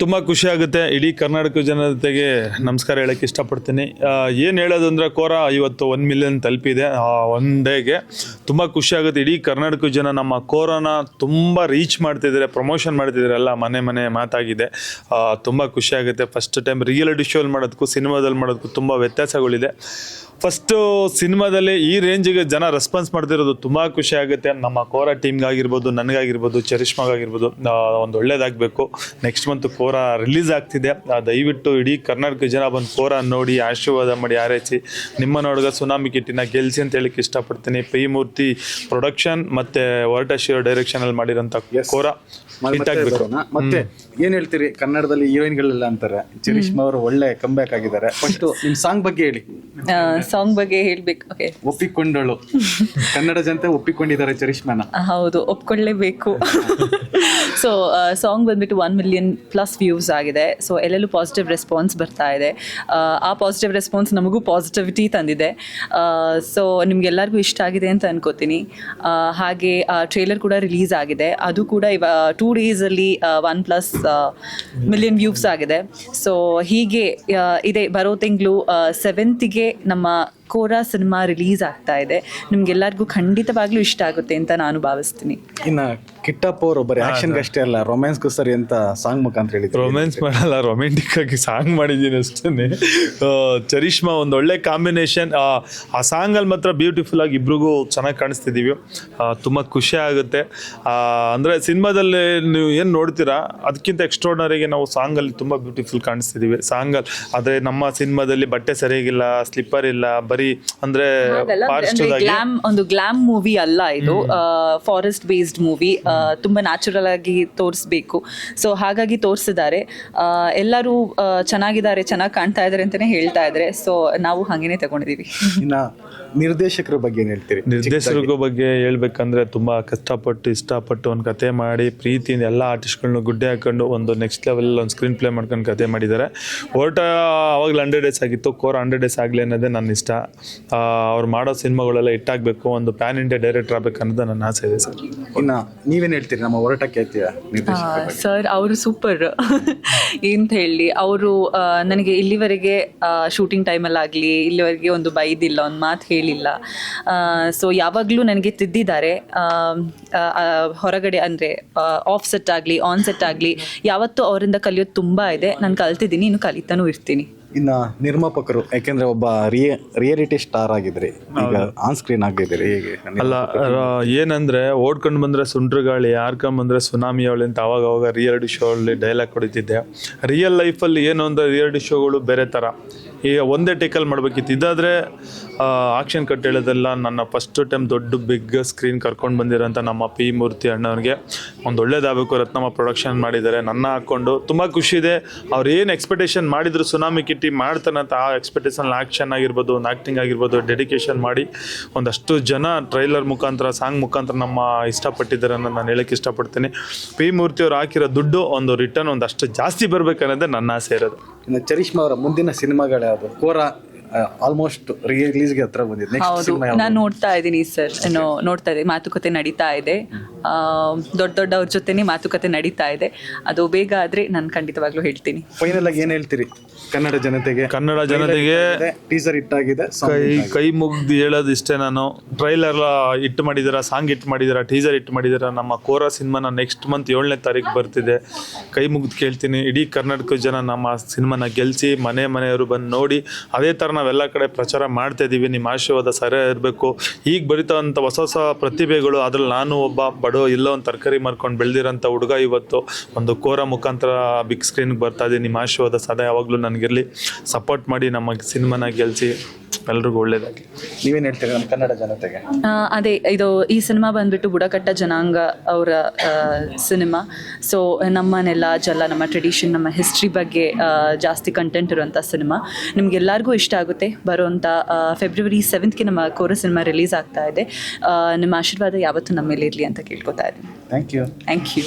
ತುಂಬ ಖುಷಿ ಆಗುತ್ತೆ. ಇಡೀ ಕರ್ನಾಟಕ ಜನತೆಗೆ ನಮಸ್ಕಾರ ಹೇಳಕ್ಕೆ ಇಷ್ಟಪಡ್ತೀನಿ. ಏನು ಹೇಳೋದು ಅಂದರೆ ಕೋರ ಇವತ್ತು ಒನ್ ಮಿಲಿಯನ್ ತಲುಪಿದೆ. ಒನ್ ಡೇಗೆ ತುಂಬ ಖುಷಿ ಆಗುತ್ತೆ. ಇಡೀ ಕರ್ನಾಟಕ ಜನ ನಮ್ಮ ಕೋರನ ತುಂಬ ರೀಚ್ ಮಾಡ್ತಿದ್ದಾರೆ ಪ್ರಮೋಷನ್ ಮಾಡ್ತಿದ್ದಾರೆ. ಎಲ್ಲ ಮನೆ ಮನೆ ಮಾತಾಗಿದೆ. ತುಂಬ ಖುಷಿ ಆಗುತ್ತೆ. ಫಸ್ಟ್ ಟೈಮ್ ರಿಯಾಲಿಟಿ ಶೋಲ್ ಮಾಡೋದಕ್ಕೂ ಸಿನಿಮಾದಲ್ಲಿ ಮಾಡೋದಕ್ಕೂ ತುಂಬ ವ್ಯತ್ಯಾಸಗಳಿದೆ. ಫಸ್ಟು ಸಿನಿಮಾದಲ್ಲಿ ಈ ರೇಂಜಿಗೆ ಜನ ರೆಸ್ಪಾನ್ಸ್ ಮಾಡ್ತಿರೋದು ತುಂಬ ಖುಷಿ ಆಗುತ್ತೆ. ನಮ್ಮ ಕೋರ ಟೀಮ್ಗಾಗಿರ್ಬೋದು ನನಗಾಗಿರ್ಬೋದು ಚರಿಷ್ಮಾಗಾಗಿರ್ಬೋದು ಆ, ಒಂದು ಒಳ್ಳೇದಾಗಬೇಕು. ನೆಕ್ಸ್ಟ್ ಮಂತ್ ಕೋರ ರಿಲೀಸ್ ಆಗ್ತಿದೆ. ಆ, ದಯವಿಟ್ಟು ಇಡೀ ಕರ್ನಾಟಕ ಜನ ಬಂದು ಫೋರ ನೋಡಿ ಆಶೀರ್ವಾದ ಮಾಡಿ ಆರೈಸಿ ನಿಮ್ಮ ನೋಡಿದ ಸುನಾಮಿ ಕಿಟ್ಟಿನ ಗೆಲ್ಸಿ ಅಂತ ಹೇಳಿಕ್ಕೆ ಇಷ್ಟಪಡ್ತೀನಿ. ಪಿ ಮೂರ್ತಿ ಪ್ರೊಡಕ್ಷನ್ ಮತ್ತೆ ವರ್ಟ ಶಿರೋ ಮಾಡಿರೋಂಥ ಕೋರ ಮಾಡಿರೋ ಮತ್ತೆ ಆಗಬೇಕು. ಮತ್ತೆ ಏನ್ ಹೇಳ್ತೀರಿ? ಕನ್ನಡದಲ್ಲಿ ಹೀರೋಯಿನ್ಗಳೆಲ್ಲ ಅಂತಾರೆ. ಚರಿಷ್ಮಾ ಅವರು ಒಳ್ಳೆ ಕಂಬ್ಯಾಕ್ ಆಗಿದ್ದಾರೆ. ಫಸ್ಟ್ ನಿಮ್ ಸಾಂಗ್ ಬಗ್ಗೆ ಹೇಳಿ. ಸಾಂಗ್ ಬಗ್ಗೆ ಹೇಳ್ಬೇಕು. ಓಕೆ ಒಪ್ಪಿಕೊಂಡಳು. ಕನ್ನಡ ಜನತೆ ಒಪ್ಪಿಕೊಂಡಿದ್ದಾರೆ ಚರಿಷ್ಮಾನ ಹೌದು ಒಪ್ಕೊಳ್ಳೇಬೇಕು. ಸೊ ಸಾಂಗ್ ಬಂದ್ಬಿಟ್ಟು ಒನ್ ಮಿಲಿಯನ್ ಪ್ಲಸ್ ವ್ಯೂಸ್ ಆಗಿದೆ. ಸೊ ಎಲ್ಲೆಲ್ಲೂ ಪಾಸಿಟಿವ್ ರೆಸ್ಪಾನ್ಸ್ ಬರ್ತಾ ಇದೆ. ಆ, ಆ ಪಾಸಿಟಿವ್ ರೆಸ್ಪಾನ್ಸ್ ನಮಗೂ ಪಾಸಿಟಿವಿಟಿ ತಂದಿದೆ. ಸೊ ನಿಮ್ಗೆಲ್ಲರಿಗೂ ಇಷ್ಟ ಆಗಿದೆ ಅಂತ ಅನ್ಕೋತೀನಿ. ಆ, ಹಾಗೆ ಟ್ರೇಲರ್ ಕೂಡ ರಿಲೀಸ್ ಆಗಿದೆ. ಅದು ಕೂಡ ಇವ ಟೂ ಡೇಸಲ್ಲಿ ಒನ್ ಪ್ಲಸ್ ಮಿಲಿಯನ್ ವ್ಯೂಸ್ ಆಗಿದೆ. ಸೊ ಹೀಗೆ ಆ, ಇದೆ ಬರೋ ತಿಂಗಳು ಸೆವೆಂತಿಗೆ ನಮ್ಮ ಕೋರಾ ಸಿನಿಮಾ ರಿಲೀಸ್ ಆಗ್ತಾ ಇದೆ. ನಿಮ್ಗೆಲ್ಲರಿಗೂ ಖಂಡಿತವಾಗ್ಲೂ ಇಷ್ಟ ಆಗುತ್ತೆ ಅಂತ ನಾನು ಭಾವಿಸ್ತೀನಿ. ಇನ್ನ ಕಿಟ್ಟಪ್ಪ ಅವರು ಬರೀ ಆಕ್ಷನ್ ಅಷ್ಟೇ ಅಲ್ಲ ರೊಮ್ಯಾನ್ಸ್ಗೂ ಸರಿ ಅಂತ ಸಾಂಗ್ ಮುಖಾಂತರ ಹೇಳಿದ್ರು. ರೊಮ್ಯಾನ್ಸ್ ಮಾಡಲ್ಲ ರೊಮ್ಯಾಂಟಿಕ್ ಆಗಿ ಸಾಂಗ್ ಮಾಡಿದ್ದೀನಿ ಅಷ್ಟೇ ಚರಿಷ್ಮಾ ಒಂದು ಒಳ್ಳೆ ಕಾಂಬಿನೇಷನ್ ಆ ಸಾಂಗಲ್ಲಿ ಮಾತ್ರ ಬ್ಯೂಟಿಫುಲ್ ಆಗಿ ಇಬ್ರಿಗೂ ಚೆನ್ನಾಗಿ ಕಾಣಿಸ್ತಿದ್ದೀವಿ ತುಂಬ ಖುಷಿ ಆಗುತ್ತೆ. ಆ, ಅಂದರೆ ಸಿನಿಮಾದಲ್ಲಿ ನೀವು ಏನು ನೋಡ್ತೀರಾ ಅದಕ್ಕಿಂತ ಎಕ್ಸ್ಟ್ರಾರ್ಡನರಿಗೆ ನಾವು ಸಾಂಗಲ್ಲಿ ತುಂಬ ಬ್ಯೂಟಿಫುಲ್ ಕಾಣಿಸ್ತಿದ್ದೀವಿ ಸಾಂಗಲ್ಲಿ ಆದರೆ ನಮ್ಮ ಸಿನಿಮಾದಲ್ಲಿ ಬಟ್ಟೆ ಸರಿಯಾಗಿಲ್ಲ ಸ್ಲಿಪ್ಪರ್ ಇಲ್ಲ ಬರೀ ಅಂದರೆ ಗ್ಲಾಮ್ ಒಂದು ಗ್ಲಾಮ್ ಮೂವಿ ಅಲ್ಲ ಇದು. ಫಾರೆಸ್ಟ್ ಬೇಸ್ಡ್ ಮೂವಿ ತುಂಬಾ ನ್ಯಾಚುರಲ್ ಆಗಿ ತೋರಿಸ್ಬೇಕು. ಸೊ ಹಾಗಾಗಿ ತೋರಿಸಿದ್ದಾರೆ. ಎಲ್ಲರೂ ಚೆನ್ನಾಗಿದ್ದಾರೆ ಚೆನ್ನಾಗಿ ಕಾಣ್ತಾ ಇದ್ದಾರೆ ಅಂತಾನೆ ಹೇಳ್ತಾ ಇದ್ರೆ ಸೊ ನಾವು ಹಂಗೇನೆ ತಗೊಂಡಿದೀವಿ. ಇನ್ನ ನಿರ್ದೇಶಕರ ಬಗ್ಗೆ ಏನ್ ಹೇಳ್ತೀರಿ? ನಿರ್ದೇಶಕರ ಬಗ್ಗೆ ಹೇಳ್ಬೇಕಂದ್ರೆ ತುಂಬಾ ಕಷ್ಟಪಟ್ಟು ಇಷ್ಟಪಟ್ಟು ಒಂದು ಕತೆ ಮಾಡಿ ಪ್ರೀತಿಯಿಂದ ಎಲ್ಲ ಆರ್ಟಿಸ್ಟ್ಗಳನ್ನ ಗುಡ್ಡೆ ಹಾಕೊಂಡು ಒಂದು ನೆಕ್ಸ್ಟ್ ಲೆವೆಲ್ ಒಂದು ಸ್ಕ್ರೀನ್ ಪ್ಲೇ ಮಾಡ್ಕೊಂಡು ಕತೆ ಮಾಡಿದ್ದಾರೆ. ಓಟ ಅವಾಗಲೇ ಹಂಡ್ರೆಡ್ ಡೇಸ್ ಆಗಿತ್ತು. ಕೋರ್ ಹಂಡ್ರೆಡ್ ಡೇಸ್ ಆಗಲಿ ಅನ್ನೋದೇ ನನ್ನ ಇಷ್ಟ. ಅವ್ರು ಮಾಡೋ ಸಿನಿಮಾಗಳೆಲ್ಲ ಹಿಟ್ಟಾಗಬೇಕು ಒಂದು ಪ್ಯಾನ್ ಇಂಡಿಯಾ ಡೈರೆಕ್ಟರ್ ಆಗಬೇಕು ಅನ್ನೋದು ನನ್ನ ಆಸೆ ಇದೆ ಸರ್. ಇನ್ನ ನೀವೇನ್ ಹೇಳ್ತೀರಿ? ನಮ್ಮ ಹೋರಾಟಕ್ಕೆ ಹೇಳ್ತೀರಾ? ನಿರ್ದೇಶಕರ ಬಗ್ಗೆ. ಸರ್ ಅವರು ಸೂಪರ್. ಏನಂತ ಹೇಳಿ ಅವರು ನನಗೆ ಇಲ್ಲಿವರೆಗೆ ಶೂಟಿಂಗ್ ಟೈಮಲ್ಲಾಗಲಿ ಇಲ್ಲಿವರೆಗೆ ಒಂದು ಬೈದಿಲ್ಲ ಒಂದು ಮಾತು ಹೇಳಿಲ್ಲ. ಸೊ ಯಾವಾಗಲೂ ನನಗೆ ತಿದ್ದಿದ್ದಾರೆ. ಆ, ಆ, ಆ, ಹೊರಗಡೆ ಅಂದರೆ ಆಫ್ ಸೆಟ್ ಆಗಲಿ ಆನ್ ಸೆಟ್ ಆಗಲಿ ಯಾವತ್ತೂ ಅವರಿಂದ ಕಲಿಯೋದು ತುಂಬ ಇದೆ. ನಾನು ಕಲ್ತಿದ್ದೀನಿ ಇನ್ನು ಕಲಿತಾನೂ ಇರ್ತೀನಿ. ಇನ್ನ ನಿರ್ಮಾಪಕರು ಯಾಕೆಂದ್ರೆ ಒಬ್ಬ ರಿಯ ರಿಯಾಲಿಟಿ ಸ್ಟಾರ್ ಆಗಿದ್ರಿ. ಈಗ ಆನ್ ಸ್ಕ್ರೀನ್ ಆಗಿದ್ದೀರಿ ಹೇಗೆ? ಅಲ್ಲ ಏನಂದ್ರೆ ಓಡ್ಕೊಂಡು ಬಂದ್ರೆ ಸುಂಟ್ರ ಗಾಳಿ ಹಾರ್ಕೊಂಡ್ ಬಂದ್ರೆ ಸುನಾಮಿ ಅವಳಿ ಅಂತ ಅವಾಗ ಅವಾಗ ರಿಯಾಲಿಟಿ ಶೋ ಅಲ್ಲಿ ಡೈಲಾಗ್ ಹೊಡಿತಿದ್ದೆ ರಿಯಲ್ ಲೈಫಲ್ಲಿ ಏನು ಅಂದ್ರೆ ರಿಯಾಲಿಟಿ ಶೋಗಳು ಬೇರೆ ಥರ ಈಗ ಒಂದೇ ಟೇಕಲ್ಲಿ ಮಾಡಬೇಕಿತ್ತು. ಇದಾದರೆ ಆಕ್ಷನ್ ಕಟ್ ಹೇಳೋದೆಲ್ಲ ನನ್ನ ಫಸ್ಟ್ ಟೈಮ್ ದೊಡ್ಡ ಬಿಗ್ ಸ್ಕ್ರೀನ್ ಕರ್ಕೊಂಡು ಬಂದಿರೋಂಥ ನಮ್ಮ ಪಿ ಮೂರ್ತಿ ಅಣ್ಣವ್ರಿಗೆ ಒಂದು ಒಳ್ಳೇದಾಗಬೇಕು, ರತ್ನಮ್ಮ ಪ್ರೊಡಕ್ಷನ್ ಮಾಡಿದ್ದಾರೆ. ನನ್ನ ಹಾಕ್ಕೊಂಡು ತುಂಬ ಖುಷಿ ಇದೆ. ಅವ್ರು ಏನು ಎಕ್ಸ್ಪೆಕ್ಟೇಷನ್ ಮಾಡಿದ್ರು ಸುನಾಮಿ ಕಿಟ್ಟಿ ಮಾಡ್ತಾನಂತ ಆ ಎಕ್ಸ್ಪೆಕ್ಟೇಷನ್ ಆ್ಯಕ್ಷನ್ ಆಗಿರ್ಬೋದು, ಒಂದು ಆ್ಯಕ್ಟಿಂಗ್ ಆಗಿರ್ಬೋದು ಡೆಡಿಕೇಶನ್ ಮಾಡಿ ಒಂದಷ್ಟು ಜನ ಟ್ರೈಲರ್ ಮುಖಾಂತರ ಸಾಂಗ್ ಮುಖಾಂತರ ನಮ್ಮ ಇಷ್ಟಪಟ್ಟಿದ್ದಾರೆ ಅನ್ನೋದು ನಾನು ಹೇಳಕ್ಕೆ ಇಷ್ಟಪಡ್ತೀನಿ. ಪಿ ಮೂರ್ತಿ ಅವ್ರು ಹಾಕಿರೋ ದುಡ್ಡು ಒಂದು ರಿಟರ್ನ್ ಒಂದಷ್ಟು ಜಾಸ್ತಿ ಬರಬೇಕನ್ನೋದೇ ನನ್ನ ಆಸೆ ಇರೋದು. ಇನ್ನು ಚರಿಷ್ಮಾ ಅವರ ಮುಂದಿನ ಸಿನಿಮಾಗಳು ಯಾವುದು ಕೋರ ಆಲ್ಮೋಸ್ಟ್ ರಿಲೀಸ್ಗೆ ಹತ್ರ ಬಂದಿದೆ ನೆಕ್ಸ್ಟ್ ಸಿನಿಮಾ ನಾನು ನೋಡ್ತಾ ಇದ್ದೀನಿ ಸರ್ ಏನೋ ನೋಡ್ತಾ ಇದ್ದೀನಿ. ಮಾತುಕತೆ ನಡೀತಾ ಇದೆ. ದೊಡ್ಡ ದೊಡ್ಡವ್ರ ಜೊತೆನೇ ಮಾತುಕತೆ ನಡೀತಾ ಇದೆ. ಅದು ಬೇಗ ಆದ್ರೆ ನಾನು ಖಂಡಿತವಾಗ್ಲೂ ಹೇಳ್ತೀನಿ. ಫೈನಲ್ ಆಗಿ ಏನ್ ಹೇಳ್ತೀರಿ? ಕನ್ನಡ ಜನತೆಗೆ? ಕನ್ನಡ ಜನತೆಗೆ ಟೀಸರ್ ಇಟ್ಟಾಗಿದೆ ಆಗಿದೆ ಕೈ ಕೈ ಮುಗ್ದು ಹೇಳೋದು ಇಷ್ಟೇ ನಾನು ಟ್ರೈಲರ್ ಇಟ್ಟು ಮಾಡಿದಾರ ಸಾಂಗ್ ಇಟ್ಟು ಮಾಡಿದಾರ ಟೀಸರ್ ಇಟ್ಟು ಮಾಡಿದಾರ ನಮ್ಮ ಕೋರ ಸಿನಿಮಾನ ನೆಕ್ಸ್ಟ್ ಮಂತ್ ಏಳನೇ ತಾರೀಕು ಬರ್ತಿದೆ. ಕೈ ಮುಗ್ದು ಕೇಳ್ತೀನಿ ಇಡೀ ಕರ್ನಾಟಕ ಜನ ನಮ್ಮ ಸಿನಿಮಾನ ಗೆಲ್ಸಿ ಮನೆ ಮನೆಯವರು ಬಂದು ನೋಡಿ ಅದೇ ಥರ ನಾವೆಲ್ಲ ಕಡೆ ಪ್ರಚಾರ ಮಾಡ್ತಾ ಇದ್ದೀವಿ ನಿಮ್ಮ ಆಶೀರ್ವಾದ ಸರಿ ಇರಬೇಕು. ಈಗ ಬರಿತಾ ಹೊಸ ಹೊಸ ಪ್ರತಿಭೆಗಳು ಅದ್ರಲ್ಲಿ ನಾನು ಒಬ್ಬ ಬಡವ ಇಲ್ಲೋ ಒಂದು ತರಕಾರಿ ಮಾರ್ಕೊಂಡು ಬೆಳೆದಿರೋಂಥ ಹುಡುಗ ಇವತ್ತು ಒಂದು ಕೋರ ಮುಖಾಂತರ ಬಿಗ್ ಸ್ಕ್ರೀನ್ಗೆ ಬರ್ತಾ ಇದೆ. ನಿಮ್ಮ ಆಶೀರ್ವಾದ ಸದಾ ಯಾವಾಗಲೂ ನನಗಿರಲಿ. ಸಪೋರ್ಟ್ ಮಾಡಿ ನಮ್ಮ ಸಿನಿಮಾನ ಗೆಲ್ಲಿಸಿ ಎಲ್ರಿಗೂ ಒಳ್ಳೇದಾಗಲಿ. ನೀವೇನ್ ಹೇಳ್ತೀರಿ ನಮ್ಮ ಕನ್ನಡ ಜನತೆಗೆ? ಆ, ಅದೇ ಇದು ಈ ಸಿನಿಮಾ ಬಂದ್ಬಿಟ್ಟು ಬುಡಕಟ್ಟ ಜನಾಂಗ ಅವರ ಸಿನಿಮಾ. ಸೊ ನಮ್ಮನೆಲ್ಲ ಜಲ್ಲ ನಮ್ಮ ಟ್ರೆಡಿಷನ್ ನಮ್ಮ ಹಿಸ್ಟ್ರಿ ಬಗ್ಗೆ ಆ, ಜಾಸ್ತಿ ಕಂಟೆಂಟ್ ಇರುವಂಥ ಸಿನಿಮಾ. ನಿಮ್ಗೆಲ್ಲರಿಗೂ ಇಷ್ಟ ಆಗುತ್ತೆ. ಬರುವಂಥ ಫೆಬ್ರವರಿ ಸೆವೆಂತ್ಗೆ ನಮ್ಮ ಕೋರ ಸಿನಿಮಾ ರಿಲೀಸ್ ಆಗ್ತಾ ಇದೆ. ಆ, ನಿಮ್ಮ ಆಶೀರ್ವಾದ ಯಾವತ್ತೂ ನಮ್ಮ ಮೇಲೆ ಇರಲಿ ಅಂತ ಕೇಳ್ಕೊತಾ ಇದ್ದೀನಿ. Thank you thank you